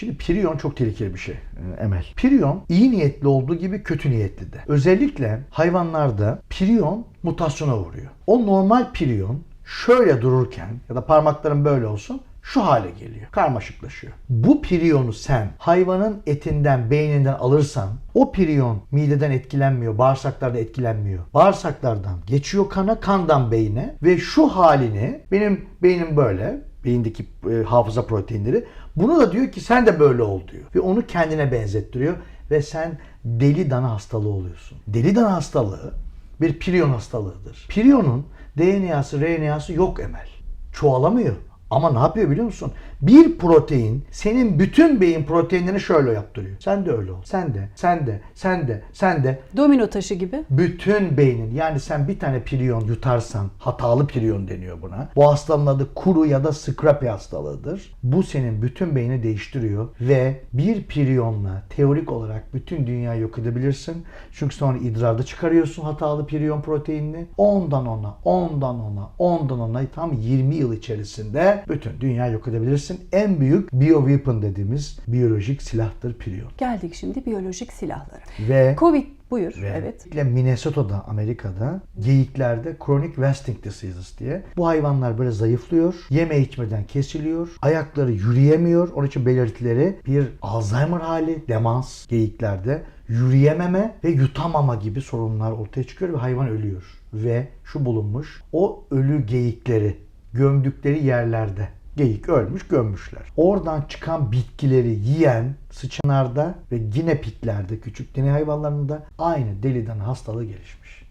Şimdi priyon çok tehlikeli bir şey e, Emel. Priyon iyi niyetli olduğu gibi kötü niyetli de. Özellikle hayvanlarda priyon mutasyona uğruyor. O normal priyon şöyle dururken ya da parmakların böyle olsun şu hale geliyor. Karmaşıklaşıyor. Bu priyonu sen hayvanın etinden, beyninden alırsan o priyon mideden etkilenmiyor, bağırsaklarda etkilenmiyor. Bağırsaklardan geçiyor kana, kandan beyne ve şu halini benim beynim böyle beyindeki e, hafıza proteinleri bunu da diyor ki sen de böyle ol diyor. Ve onu kendine benzettiriyor ve sen deli dana hastalığı oluyorsun. Deli dana hastalığı bir priyon hastalığıdır. Priyonun DNA'sı, RNA'sı yok Emel. Çoğalamıyor. Ama ne yapıyor biliyor musun? Bir protein senin bütün beyin proteinlerini şöyle yaptırıyor. Sen de öyle ol. Sen de, sen de, sen de, sen de. Domino taşı gibi. Bütün beynin yani sen bir tane priyon yutarsan hatalı priyon deniyor buna. Bu hastalığın adı kuru ya da scrappy hastalığıdır. Bu senin bütün beyni değiştiriyor ve bir priyonla teorik olarak bütün dünyayı yok edebilirsin. Çünkü sonra idrarda çıkarıyorsun hatalı priyon proteinini. Ondan ona, ondan ona, ondan ona tam 20 yıl içerisinde bütün dünyayı yok edebilirsin. En büyük bioweapon dediğimiz biyolojik silahtır priyon. Geldik şimdi biyolojik silahlara. Ve Covid buyur. ve Evet. Minnesota'da, Amerika'da geyiklerde chronic wasting diseases diye bu hayvanlar böyle zayıflıyor, yeme içmeden kesiliyor, ayakları yürüyemiyor. Onun için belirtileri bir Alzheimer hali, demans geyiklerde, yürüyememe ve yutamama gibi sorunlar ortaya çıkıyor ve hayvan ölüyor. Ve şu bulunmuş, o ölü geyikleri gömdükleri yerlerde Geyik ölmüş gömmüşler. Oradan çıkan bitkileri yiyen sıçanlarda ve yine pitlerde küçük deney hayvanlarında aynı deliden hastalığı gelişmiş.